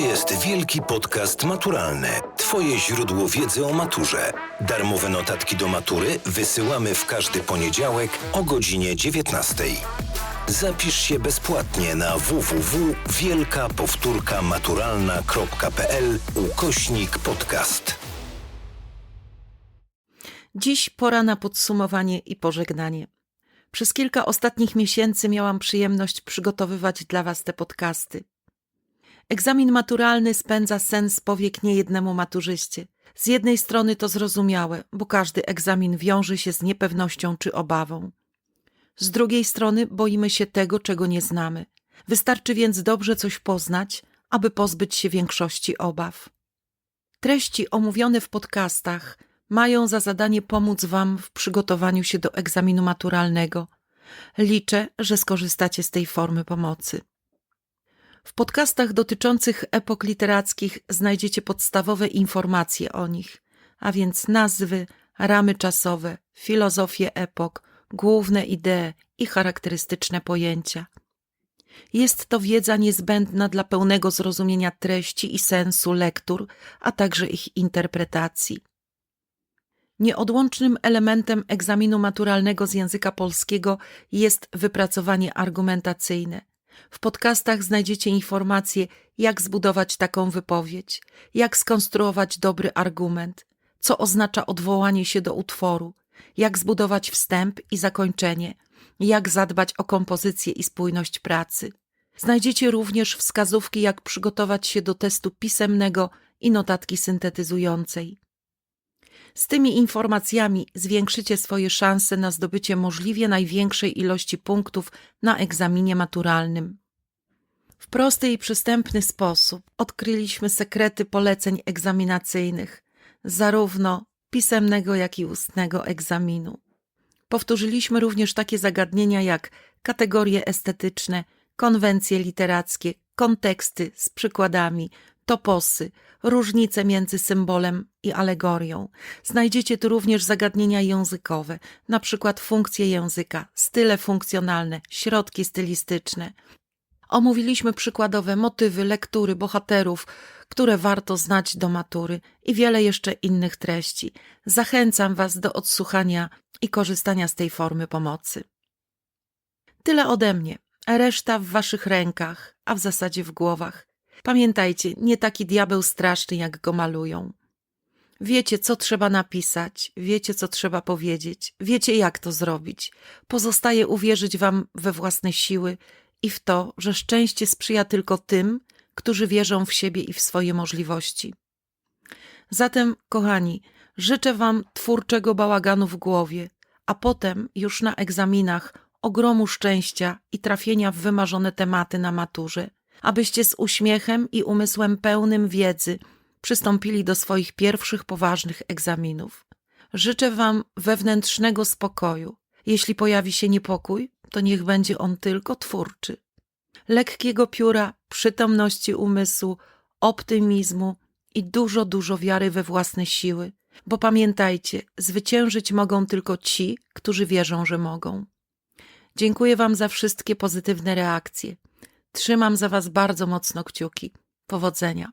jest Wielki Podcast Maturalny. Twoje źródło wiedzy o maturze. Darmowe notatki do matury wysyłamy w każdy poniedziałek o godzinie 19. Zapisz się bezpłatnie na www.wielkapowtórkamaturalna.pl ukośnik podcast. Dziś pora na podsumowanie i pożegnanie. Przez kilka ostatnich miesięcy miałam przyjemność przygotowywać dla Was te podcasty. Egzamin maturalny spędza sens powiek niejednemu maturzyście. Z jednej strony to zrozumiałe, bo każdy egzamin wiąże się z niepewnością czy obawą. Z drugiej strony boimy się tego, czego nie znamy. Wystarczy więc dobrze coś poznać, aby pozbyć się większości obaw. Treści omówione w podcastach mają za zadanie pomóc Wam w przygotowaniu się do egzaminu maturalnego. Liczę, że skorzystacie z tej formy pomocy. W podcastach dotyczących epok literackich znajdziecie podstawowe informacje o nich, a więc nazwy, ramy czasowe, filozofię epok, główne idee i charakterystyczne pojęcia. Jest to wiedza niezbędna dla pełnego zrozumienia treści i sensu lektur, a także ich interpretacji. Nieodłącznym elementem egzaminu maturalnego z języka polskiego jest wypracowanie argumentacyjne. W podcastach znajdziecie informacje, jak zbudować taką wypowiedź, jak skonstruować dobry argument, co oznacza odwołanie się do utworu, jak zbudować wstęp i zakończenie, jak zadbać o kompozycję i spójność pracy. Znajdziecie również wskazówki, jak przygotować się do testu pisemnego i notatki syntetyzującej. Z tymi informacjami zwiększycie swoje szanse na zdobycie możliwie największej ilości punktów na egzaminie maturalnym. W prosty i przystępny sposób odkryliśmy sekrety poleceń egzaminacyjnych, zarówno pisemnego, jak i ustnego egzaminu. Powtórzyliśmy również takie zagadnienia jak kategorie estetyczne, konwencje literackie, konteksty z przykładami, toposy, różnice między symbolem i alegorią. Znajdziecie tu również zagadnienia językowe, na przykład funkcje języka, style funkcjonalne, środki stylistyczne. Omówiliśmy przykładowe motywy, lektury, bohaterów, które warto znać do matury i wiele jeszcze innych treści. Zachęcam Was do odsłuchania i korzystania z tej formy pomocy. Tyle ode mnie. Reszta w Waszych rękach, a w zasadzie w głowach. Pamiętajcie, nie taki diabeł straszny, jak go malują. Wiecie, co trzeba napisać, wiecie, co trzeba powiedzieć, wiecie, jak to zrobić. Pozostaje uwierzyć Wam we własne siły i w to, że szczęście sprzyja tylko tym, którzy wierzą w siebie i w swoje możliwości. Zatem, kochani, życzę Wam twórczego bałaganu w głowie, a potem już na egzaminach ogromu szczęścia i trafienia w wymarzone tematy na maturze, abyście z uśmiechem i umysłem pełnym wiedzy przystąpili do swoich pierwszych poważnych egzaminów. Życzę Wam wewnętrznego spokoju. Jeśli pojawi się niepokój, to niech będzie on tylko twórczy. Lekkiego pióra, przytomności umysłu, optymizmu i dużo, dużo wiary we własne siły, bo pamiętajcie, zwyciężyć mogą tylko ci, którzy wierzą, że mogą. Dziękuję Wam za wszystkie pozytywne reakcje. Trzymam za Was bardzo mocno kciuki. Powodzenia.